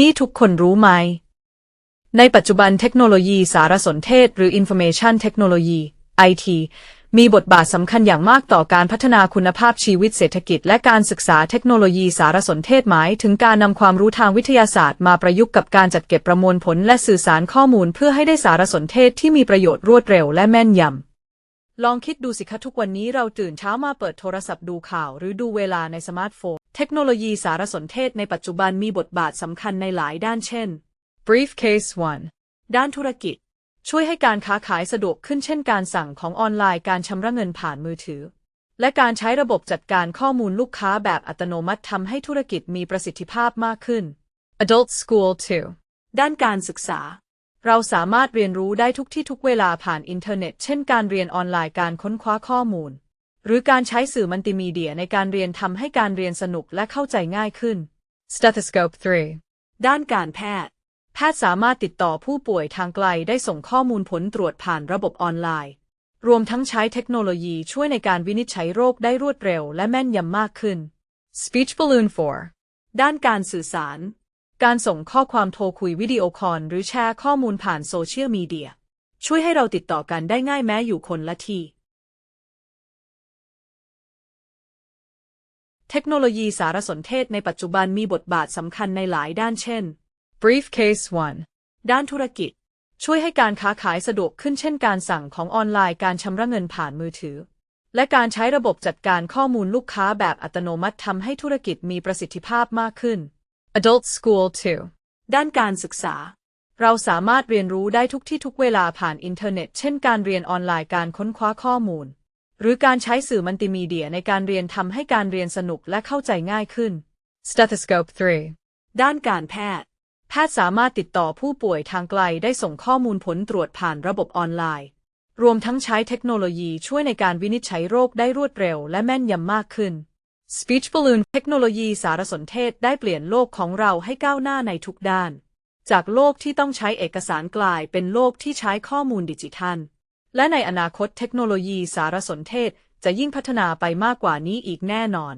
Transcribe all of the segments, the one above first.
นี่ทุกคนรู้ไหม ในปัจจุบันเทคโนโลยีสารสนเทศ หรือ Information Technology IT มีบทบาทสำคัญอย่างมากต่อการพัฒนาคุณภาพชีวิตเศรษฐกิจ และการศึกษาเทคโนโลยีสารสนเทศหมายถึงการนำความรู้ทางวิทยาศาสตร์มาประยุกต์กับการจัดเก็บประมวลผลและสื่อสารข้อมูลเพื่อให้ได้สารสนเทศที่มีประโยชน์รวดเร็วและแม่นยำลองคิดดูสิคะทุกวันนี้เราตื่นเช้ามาเปิดโทรศัพท์ดูข่าว หรือดูเวลาในสมาร์ทโฟน เทคโนโลยีสารสนเทศในปัจจุบันมีบทบาทสำคัญในหลายด้านเช่น Briefcase 1ด้านธุรกิจ ช่วยให้การค้าขายสะดวกขึ้นเช่นการสั่งของออนไลน์การชำระเงินผ่านมือถือ และการใช้ระบบจัดการข้อมูลลูกค้าแบบอัตโนมัติทำให้ธุรกิจมีประสิทธิภาพมากขึ้น Adult School 2ด้านการศึกษา เราสามารถเรียนรู้ได้ทุกที่ทุกเวลาผ่านอินเทอร์เน็ต เช่นการเรียนออนไลน์การค้นคว้าข้อมูล หรือการใช้สื่อมัลติมีเดียในการเรียนทำให้การเรียนสนุกและเข้าใจง่ายขึ้น Stethoscope 3 ด้านการแพทย์ แพทย์สามารถติดต่อผู้ป่วยทางไกลได้ส่งข้อมูลผลตรวจผ่านระบบออนไลน์ รวมทั้งใช้เทคโนโลยีช่วยในการวินิจฉัยโรคได้รวดเร็วและแม่นยำมากขึ้น Speech Balloon 4 ด้านการสื่อสาร การส่งข้อความโทรคุยวิดีโอคอลหรือแชร์ข้อมูลผ่านโซเชียลมีเดียช่วยให้เราติดต่อกันได้ง่ายแม้อยู่คนละที่ เทคโนโลยีสารสนเทศในปัจจุบันมีบทบาทสำคัญในหลายด้านเช่น Briefcase 1ด้านธุรกิจ ช่วยให้การค้าขายสะดวกขึ้นเช่นการสั่งของออนไลน์การชำระเงินผ่านมือถือ และการใช้ระบบจัดการข้อมูลลูกค้าแบบอัตโนมัติทำให้ธุรกิจมีประสิทธิภาพมากขึ้น Adult School 2ด้านการศึกษา เราสามารถเรียนรู้ได้ทุกที่ทุกเวลาผ่านอินเทอร์เน็ต เช่นการเรียนออนไลน์การค้นคว้าข้อมูล หรือการใช้สื่อมัลติมีเดียในการเรียนทำให้การเรียนสนุกและเข้าใจง่ายขึ้น Stethoscope 3 ด้านการแพทย์ แพทย์สามารถติดต่อผู้ป่วยทางไกลได้ส่งข้อมูลผลตรวจผ่านระบบออนไลน์ รวมทั้งใช้เทคโนโลยีช่วยในการวินิจฉัยโรคได้รวดเร็วและแม่นยำมากขึ้น Speech Balloon เทคโนโลยีสารสนเทศได้เปลี่ยนโลกของเราให้ก้าวหน้าในทุกด้าน จากโลกที่ต้องใช้เอกสารกลายเป็นโลกที่ใช้ข้อมูลดิจิทัล และในอนาคตเทคโนโลยีสารสนเทศจะยิ่งพัฒนาไปมากกว่านี้อีกแน่นอน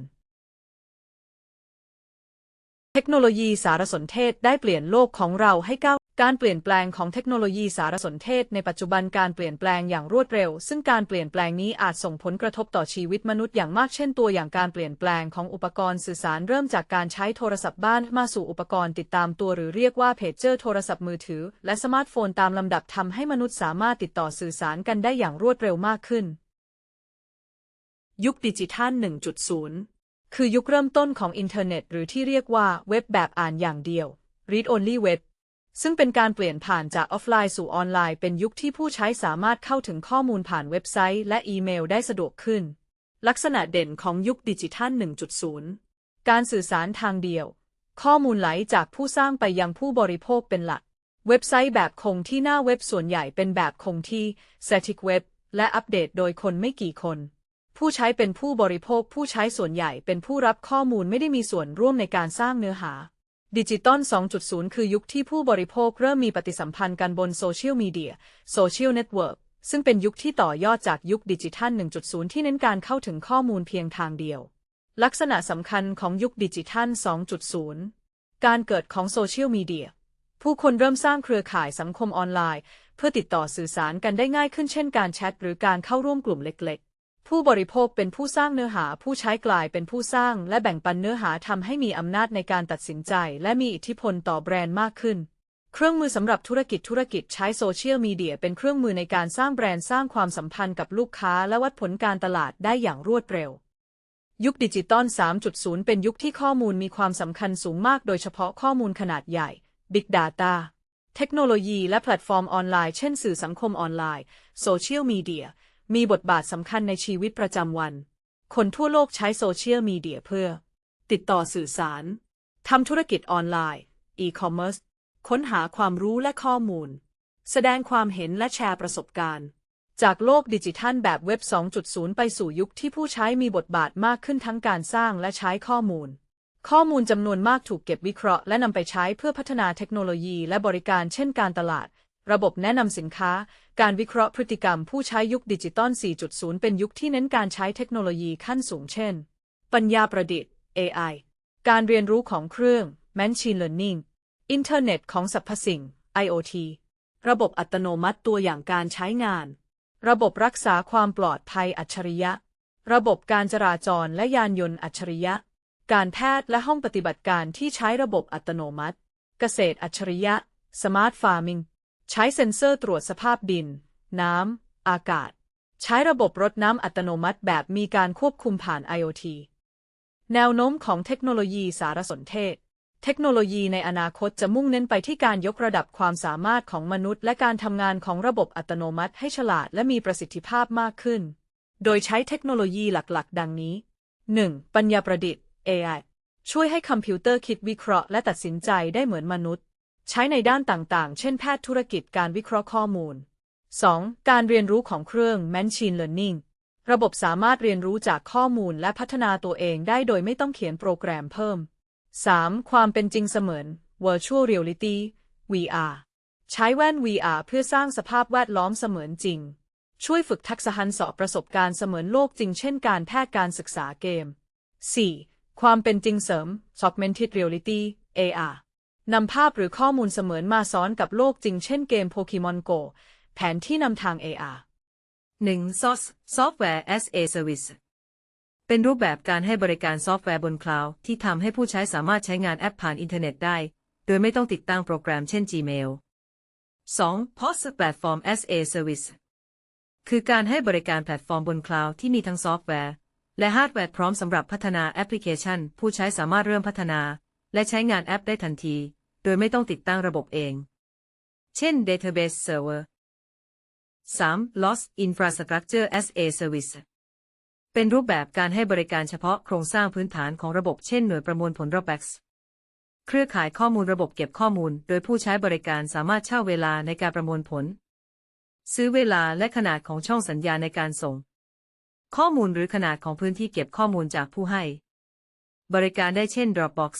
เทคโนโลยีสารสนเทศได้เปลี่ยนโลกของเราให้ก้าว การเปลี่ยนแปลงของเทคโนโลยีสารสนเทศในปัจจุบันการเปลี่ยนแปลงอย่างรวดเร็ว ซึ่งการเปลี่ยนแปลงนี้อาจส่งผลกระทบต่อชีวิตมนุษย์อย่างมากเช่นตัวอย่างการเปลี่ยนแปลงของอุปกรณ์สื่อสารเริ่มจากการใช้โทรศัพท์บ้านมาสู่อุปกรณ์ติดตามตัวหรือเรียกว่าเพจเจอร์โทรศัพท์มือถือ และสมาร์ทโฟนตามลำดับทำให้มนุษย์สามารถติดต่อสื่อสารกันได้อย่างรวดเร็วมากขึ้น ยุคดิจิทัล 1.0 คือยุคเริ่มต้นของอินเทอร์เน็ต หรือที่เรียกว่าเว็บแบบอ่านอย่างเดียว read only web ซึ่งเป็นการเปลี่ยนผ่านจากออฟไลน์สู่ออนไลน์เป็นยุคที่ผู้ใช้สามารถเข้าถึงข้อมูลผ่านเว็บไซต์และอีเมลได้สะดวกขึ้น ลักษณะเด่นของยุคดิจิทัล 1.0 การสื่อสารทางเดียว ข้อมูลไหลจากผู้สร้างไปยังผู้บริโภคเป็นหลัก เว็บไซต์แบบคงที่หน้าเว็บส่วนใหญ่เป็นแบบคงที่ static web และอัปเดตโดยคนไม่กี่คน ผู้ใช้เป็นผู้บริโภคผู้ใช้ส่วนใหญ่เป็นผู้รับข้อมูลไม่ได้มีส่วนร่วมในการสร้างเนื้อหา ดิจิตอล 2.0 คือยุคที่ผู้บริโภคเริ่มมีปฏิสัมพันธ์กันบนโซเชียลมีเดียโซเชียลเน็ตเวิร์กซึ่งเป็นยุคที่ต่อยอดจากยุคดิจิทัล 1.0 ที่เน้นการเข้าถึงข้อมูลเพียงทางเดียว ลักษณะสำคัญของยุคดิจิทัล 2.0 การเกิดของโซเชียลมีเดีย ผู้คนเริ่มสร้างเครือข่ายสังคมออนไลน์ เพื่อติดต่อสื่อสารกันได้ง่ายขึ้นเช่นการแชทหรือการเข้าร่วมกลุ่มเล็กๆ ผู้บริโภคเป็นผู้สร้างเนื้อหาผู้ใช้กลายเป็นผู้สร้าง และแบ่งปันเนื้อหาทำให้มีอำนาจในการตัดสินใจ และมีอิทธิพลต่อแบรนด์มากขึ้น เครื่องมือสำหรับธุรกิจธุรกิจใช้โซเชียลมีเดียเป็นเครื่องมือในการสร้างแบรนด์สร้างความสัมพันธ์กับลูกค้า และวัดผลการตลาดได้อย่างรวดเร็ว ยุคดิจิตอล 3.0 เป็นยุคที่ข้อมูลมีความสำคัญสูงมาก โดยเฉพาะข้อมูลขนาดใหญ่ Big Data เทคโนโลยีและแพลตฟอร์มออนไลน์ เช่นสื่อสังคมออนไลน์โซเชียลมีเดีย มีบทบาทสำคัญในชีวิตประจำวัน คนทั่วโลกใช้โซเชียลมีเดียเพื่อ ติดต่อสื่อสาร ทำธุรกิจออนไลน์ e-commerce ค้นหาความรู้และข้อมูล แสดงความเห็นและแชร์ประสบการณ์ จากโลกดิจิทัลแบบเว็บ 2.0 ไปสู่ยุคที่ผู้ใช้มีบทบาทมากขึ้นทั้งการสร้างและใช้ข้อมูล ข้อมูลจำนวนมากถูกเก็บวิเคราะห์และนำไปใช้เพื่อพัฒนาเทคโนโลยีและบริการเช่นการตลาด ระบบแนะนำสินค้า การวิเคราะห์พฤติกรรมผู้ใช้ยุคดิจิตอล 4.0 เป็นยุคที่เน้นการใช้เทคโนโลยีขั้นสูงเช่น ปัญญาประดิษฐ์ AI การเรียนรู้ของเครื่อง Machine Learning อินเทอร์เน็ตของสรรพสิ่ง IoT ระบบอัตโนมัติตัวอย่างการใช้งาน ระบบรักษาความปลอดภัยอัจฉริยะ ระบบการจราจรและยานยนต์อัจฉริยะ การแพทย์และห้องปฏิบัติการที่ใช้ระบบอัตโนมัติ เกษตรอัจฉริยะสมาร์ทฟาร์มิง ใช้เซ็นเซอร์ตรวจสภาพดิน น้ำ อากาศ ใช้ระบบรดน้ำอัตโนมัติแบบมีการควบคุมผ่าน IoT แนวโน้มของเทคโนโลยีสารสนเทศ เทคโนโลยีในอนาคตจะมุ่งเน้นไปที่การยกระดับความสามารถของมนุษย์ และการทำงานของระบบอัตโนมัติให้ฉลาดและมีประสิทธิภาพมากขึ้น โดยใช้เทคโนโลยีหลักๆ ดังนี้ 1. ปัญญาประดิษฐ์ AI ช่วยให้คอมพิวเตอร์คิดวิเคราะห์และตัดสินใจได้เหมือนมนุษย์ ใช้ในด้านต่างๆ เช่นแพทย์ธุรกิจการวิเคราะห์ข้อมูล 2. การเรียนรู้ของเครื่อง Machine Learning ระบบสามารถเรียนรู้จากข้อมูลและพัฒนาตัวเองได้โดยไม่ต้องเขียนโปรแกรมเพิ่ม 3. ความเป็นจริงเสมือน Virtual Reality VR ใช้แว่น VR เพื่อสร้างสภาพแวดล้อมเสมือนจริง ช่วยฝึกทักษะหันสอบประสบการณ์เสมือนโลกจริงเช่นการแพทย์การศึกษาเกม 4. ความเป็นจริงเสริม Augmented Reality AR นำภาพหรือข้อมูลเสมือนมาซ้อนกับโลกจริงเช่นเกม Pokemon Go แผนที่นำทาง AR 1. SaaS Software as a Service เป็นรูปแบบการให้บริการซอฟต์แวร์บนคลาวด์ที่ทำให้ผู้ใช้สามารถใช้งานแอปผ่านอินเทอร์เน็ตได้ โดยไม่ต้องติดตั้งโปรแกรมเช่น Gmail 2. POS Platform as a Service คือการให้บริการแพลตฟอร์มบนคลาวด์ที่มีทั้งซอฟต์แวร์ และฮาร์ดแวร์พร้อมสำหรับพัฒนาแอปพลิเคชัน ผู้ใช้สามารถเริ่มพัฒนา และใช้งานแอปได้ทันที โดยไม่ต้องติดตั้งระบบเอง เช่น Database Server 3. Loss Infrastructure as a Service เป็นรูปแบบการให้บริการเฉพาะโครงสร้างพื้นฐานของระบบเช่นหน่วยประมวลผล Dropbox เครือข่ายข้อมูลระบบเก็บข้อมูล โดยผู้ใช้บริการสามารถเช่าเวลาในการประมวลผล ซื้อเวลาและขนาดของช่องสัญญาในการส่ง ข้อมูลหรือขนาดของพื้นที่เก็บข้อมูลจากผู้ให้ บริการได้เช่น Dropbox